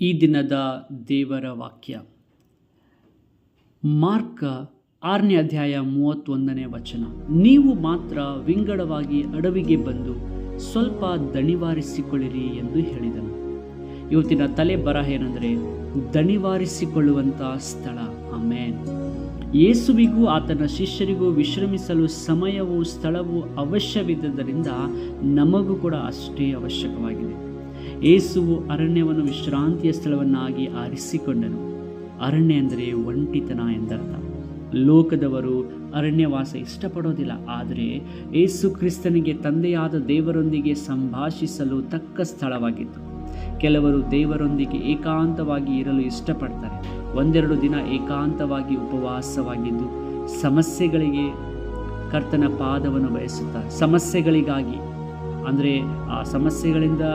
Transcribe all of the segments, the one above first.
ಈ ದಿನದ ದೇವರ ವಾಕ್ಯ. ಮಾರ್ಕ ಆರನೇ ಅಧ್ಯಾಯ ಮೂವತ್ತೊಂದನೇ ವಚನ. ನೀವು ಮಾತ್ರ ವಿಂಗಡವಾಗಿ ಅಡವಿಗೆ ಬಂದು ಸ್ವಲ್ಪ ದಣಿವಾರಿಸಿಕೊಳ್ಳಿರಿ ಎಂದು ಹೇಳಿದನು. ಇವತ್ತಿನ ತಲೆ ಬರಹ ಏನಂದರೆ ದಣಿವಾರಿಸಿಕೊಳ್ಳುವಂಥ ಸ್ಥಳ. ಆಮೇನ್. ಯೇಸುವಿಗೂ ಆತನ ಶಿಷ್ಯರಿಗೂ ವಿಶ್ರಮಿಸಲು ಸಮಯವೂ ಸ್ಥಳವೂ ಅವಶ್ಯವಿದ್ದರಿಂದ ನಮಗೂ ಕೂಡ ಅಷ್ಟೇ ಅವಶ್ಯಕವಾಗಿದೆ. ಯೇಸುವು ಅರಣ್ಯವನ್ನು ವಿಶ್ರಾಂತಿಯ ಸ್ಥಳವನ್ನಾಗಿ ಆರಿಸಿಕೊಂಡನು. ಅರಣ್ಯ ಎಂದರೆ ಒಂಟಿತನ ಎಂದರ್ಥ. ಲೋಕದವರು ಅರಣ್ಯವಾಸ ಇಷ್ಟಪಡೋದಿಲ್ಲ, ಆದರೆ ಏಸು ಕ್ರಿಸ್ತನಿಗೆ ತಂದೆಯಾದ ದೇವರೊಂದಿಗೆ ಸಂಭಾಷಿಸಲು ತಕ್ಕ ಸ್ಥಳವಾಗಿತ್ತು. ಕೆಲವರು ದೇವರೊಂದಿಗೆ ಏಕಾಂತವಾಗಿ ಇರಲು ಇಷ್ಟಪಡ್ತಾರೆ. ಒಂದೆರಡು ದಿನ ಏಕಾಂತವಾಗಿ ಉಪವಾಸವಾಗಿದ್ದು, ಸಮಸ್ಯೆಗಳಿಗೆ ಕರ್ತನ ಪಾದವನ್ನು ಬಯಸುತ್ತಾರೆ. ಸಮಸ್ಯೆಗಳಿಗಾಗಿ, ಅಂದರೆ ಆ ಸಮಸ್ಯೆಗಳಿಂದ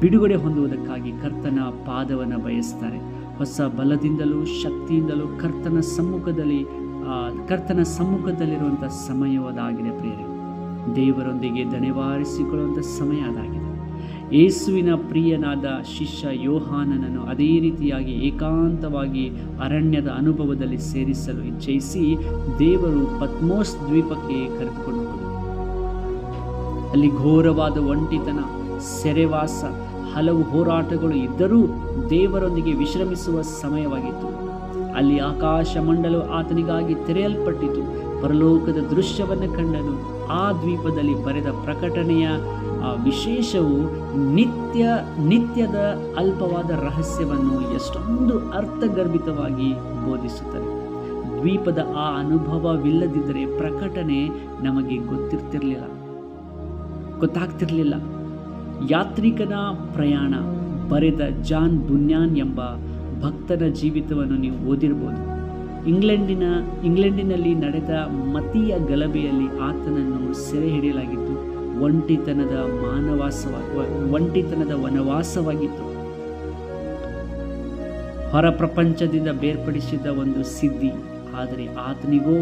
ಬಿಡುಗಡೆ ಹೊಂದುವುದಕ್ಕಾಗಿ ಕರ್ತನ ಪಾದವನ್ನು ಬಯಸ್ತಾರೆ. ಹೊಸ ಬಲದಿಂದಲೂ ಶಕ್ತಿಯಿಂದಲೂ ಕರ್ತನ ಸಮ್ಮುಖದಲ್ಲಿ ಕರ್ತನ ಸಮ್ಮುಖದಲ್ಲಿರುವಂಥ ಸಮಯವಾದಾಗಿದೆ ಪ್ರಿಯರಿ. ದೇವರೊಂದಿಗೆ ದಣಿವಾರಿಸಿಕೊಳ್ಳುವಂಥ ಸಮಯ ಅದಾಗಿದೆ. ಯೇಸುವಿನ ಪ್ರಿಯನಾದ ಶಿಷ್ಯ ಯೋಹಾನನನ್ನು ಅದೇ ರೀತಿಯಾಗಿ ಏಕಾಂತವಾಗಿ ಅರಣ್ಯದ ಅನುಭವದಲ್ಲಿ ಸೇರಿಸಲು ಇಚ್ಛಿಸಿ ದೇವರು ಪದ್ಮೋಸ್ ದ್ವೀಪಕ್ಕೆ ಕರೆದುಕೊಂಡು ಅಲ್ಲಿ ಘೋರವಾದ ಒಂಟಿತನ ಸೆರೆವಾಸ, ಹಲವು ಹೋರಾಟಗಳು ಇದ್ದರೂ ದೇವರೊಂದಿಗೆ ವಿಶ್ರಮಿಸುವ ಸಮಯವಾಗಿತ್ತು. ಅಲ್ಲಿ ಆಕಾಶ ಮಂಡಲವು ಆತನಿಗಾಗಿ ತೆರೆಯಲ್ಪಟ್ಟಿತು. ಪರಲೋಕದ ದೃಶ್ಯವನ್ನು ಕಂಡನು. ಆ ದ್ವೀಪದಲ್ಲಿ ಬರೆದ ಪ್ರಕಟಣೆಯ ವಿಶೇಷವು ನಿತ್ಯ, ನಿತ್ಯದ ಅಲ್ಪವಾದ ರಹಸ್ಯವನ್ನು ಎಷ್ಟೊಂದು ಅರ್ಥಗರ್ಭಿತವಾಗಿ ಬೋಧಿಸುತ್ತದೆ. ದ್ವೀಪದ ಆ ಅನುಭವವಿಲ್ಲದಿದ್ದರೆ ಪ್ರಕಟಣೆ ನಮಗೆ ಗೊತ್ತಿರ್ತಿರಲಿಲ್ಲ. ಗೊತ್ತಾಗ್ತಿರಲಿಲ್ಲ. ಯಾತ್ರಿಕನ ಪ್ರಯಾಣ ಬರೆದ ಜಾನ್ ಬುನ್ಯಾನ್ ಎಂಬ ಭಕ್ತನ ಜೀವಿತವನ್ನು ನೀವು ಓದಿರ್ಬೋದು. ಇಂಗ್ಲೆಂಡಿನ, ಇಂಗ್ಲೆಂಡಿನಲ್ಲಿ ನಡೆದ ಮತೀಯ ಗಲಭೆಯಲ್ಲಿ ಆತನನ್ನು ಸೆರೆ ಹಿಡಿಯಲಾಗಿತ್ತು. ಒಂಟಿತನದ ಮಾನವಾಸವ, ಒಂಟಿತನದ ವನವಾಸವಾಗಿತ್ತು. ಹೊರ ಪ್ರಪಂಚದಿಂದ ಬೇರ್ಪಡಿಸಿದ ಒಂದು ಸಿದ್ಧಿ, ಆದರೆ ಆತನಿಗೋ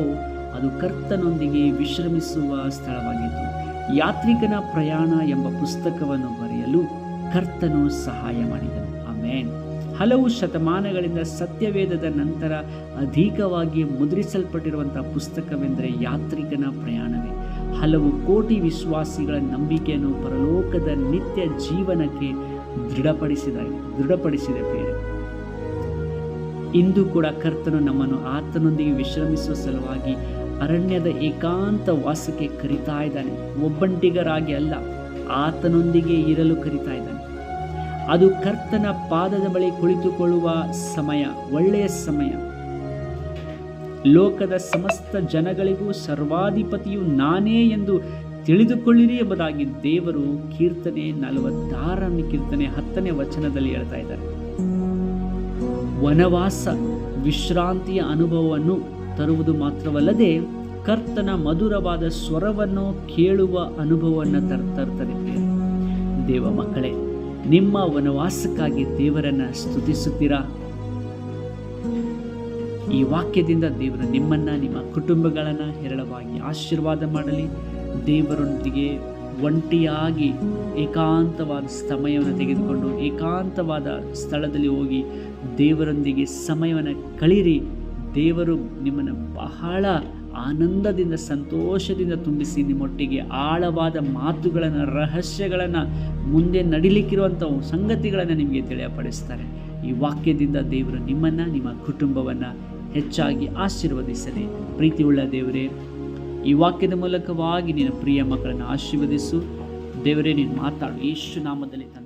ಅದು ಕರ್ತನೊಂದಿಗೆ ವಿಶ್ರಮಿಸುವ ಸ್ಥಳವಾಗಿತ್ತು. ಯಾತ್ರಿಕನ ಪ್ರಯಾಣ ಎಂಬ ಪುಸ್ತಕವನ್ನು ಬರೆಯಲು ಕರ್ತನು ಸಹಾಯ ಮಾಡಿದನು. ಆಮೇನ್. ಹಲವು ಶತಮಾನಗಳಿಂದ ಸತ್ಯವೇದದ ನಂತರ ಅಧಿಕವಾಗಿ ಮುದ್ರಿಸಲ್ಪಟ್ಟಿರುವಂಥ ಪುಸ್ತಕವೆಂದರೆ ಯಾತ್ರಿಕನ ಪ್ರಯಾಣವೇ. ಹಲವು ಕೋಟಿ ವಿಶ್ವಾಸಿಗಳ ನಂಬಿಕೆಯನ್ನು ಪರಲೋಕದ ನಿತ್ಯ ಜೀವನಕ್ಕೆ ದೃಢಪಡಿಸಿದ ದೃಢಪಡಿಸಿದೆ ಬೇರೆ ಇಂದು ಕೂಡ ಕರ್ತನು ನಮ್ಮನ್ನು ಆತನೊಂದಿಗೆ ವಿಶ್ರಮಿಸುವ ಸಲುವಾಗಿ ಅರಣ್ಯದ ಏಕಾಂತ ವಾಸಕ್ಕೆ ಕರಿತಾ ಇದ್ದಾನೆ. ಒಬ್ಬಂಟಿಗರಾಗಿ ಅಲ್ಲ, ಆತನೊಂದಿಗೆ ಇರಲು ಕರಿತಾ ಇದ್ದಾನೆ. ಅದು ಕರ್ತನ ಪಾದದ ಬಳಿ ಕುಳಿತುಕೊಳ್ಳುವ ಸಮಯ, ಒಳ್ಳೆಯ ಸಮಯ. ಲೋಕದ ಸಮಸ್ತ ಜನಗಳಿಗೂ ಸರ್ವಾಧಿಪತಿಯು ನಾನೇ ಎಂದು ತಿಳಿದುಕೊಳ್ಳಿರಿ ಎಂಬುದಾಗಿ ದೇವರು ಕೀರ್ತನೆ ನಲವತ್ತಾರನೇ ಕೀರ್ತನೆ ಹತ್ತನೇ ವಚನದಲ್ಲಿ ಹೇಳ್ತಾ ಇದ್ದಾರೆ. ವನವಾಸ ವಿಶ್ರಾಂತಿಯ ಅನುಭವವನ್ನು ತರುವುದು ಮಾತ್ರವಲ್ಲದೆ ಕರ್ತನ ಮಧುರವಾದ ಸ್ವರವನ್ನು ಕೇಳುವ ಅನುಭವವನ್ನು ತರ್ ತರ್ತದೆ ದೇವ ಮಕ್ಕಳೇ, ನಿಮ್ಮ ವನವಾಸಕ್ಕಾಗಿ ದೇವರನ್ನು ಸ್ತುತಿಸುತ್ತೀರಾ? ಈ ವಾಕ್ಯದಿಂದ ದೇವರು ನಿಮ್ಮನ್ನು, ನಿಮ್ಮ ಕುಟುಂಬಗಳನ್ನು ಹೇರಳವಾಗಿ ಆಶೀರ್ವಾದ ಮಾಡಲಿ. ದೇವರೊಂದಿಗೆ ಒಂಟಿಯಾಗಿ ಏಕಾಂತವಾದ ಸಮಯವನ್ನು ತೆಗೆದುಕೊಂಡು ಏಕಾಂತವಾದ ಸ್ಥಳದಲ್ಲಿ ಹೋಗಿ ದೇವರೊಂದಿಗೆ ಸಮಯವನ್ನು ಕಳೀರಿ. ದೇವರು ನಿಮ್ಮನ್ನು ಬಹಳ ಆನಂದದಿಂದ, ಸಂತೋಷದಿಂದ ತುಂಬಿಸಿ ನಿಮ್ಮೊಟ್ಟಿಗೆ ಆಳವಾದ ಮಾತುಗಳನ್ನು, ರಹಸ್ಯಗಳನ್ನು ಮುಂದೆ ನಡಿಲಿಕ್ಕಿರುವಂಥ ಸಂಗತಿಗಳನ್ನು ನಿಮಗೆ ತಿಳಿಯಪಡಿಸ್ತಾರೆ. ಈ ವಾಕ್ಯದಿಂದ ದೇವರು ನಿಮ್ಮನ್ನು, ನಿಮ್ಮ ಕುಟುಂಬವನ್ನು ಹೆಚ್ಚಾಗಿ ಆಶೀರ್ವದಿಸಲಿ. ಪ್ರೀತಿಯುಳ್ಳ ದೇವರೇ, ಈ ವಾಕ್ಯದ ಮೂಲಕವಾಗಿ ನಿನ್ನ ಪ್ರಿಯ ಮಕ್ಕಳನ್ನು ಆಶೀರ್ವದಿಸು. ದೇವರೇ, ನೀನು ಮಾತಾಡು. ಯೇಸು ನಾಮದಲ್ಲಿ ಆಮೇಲೆ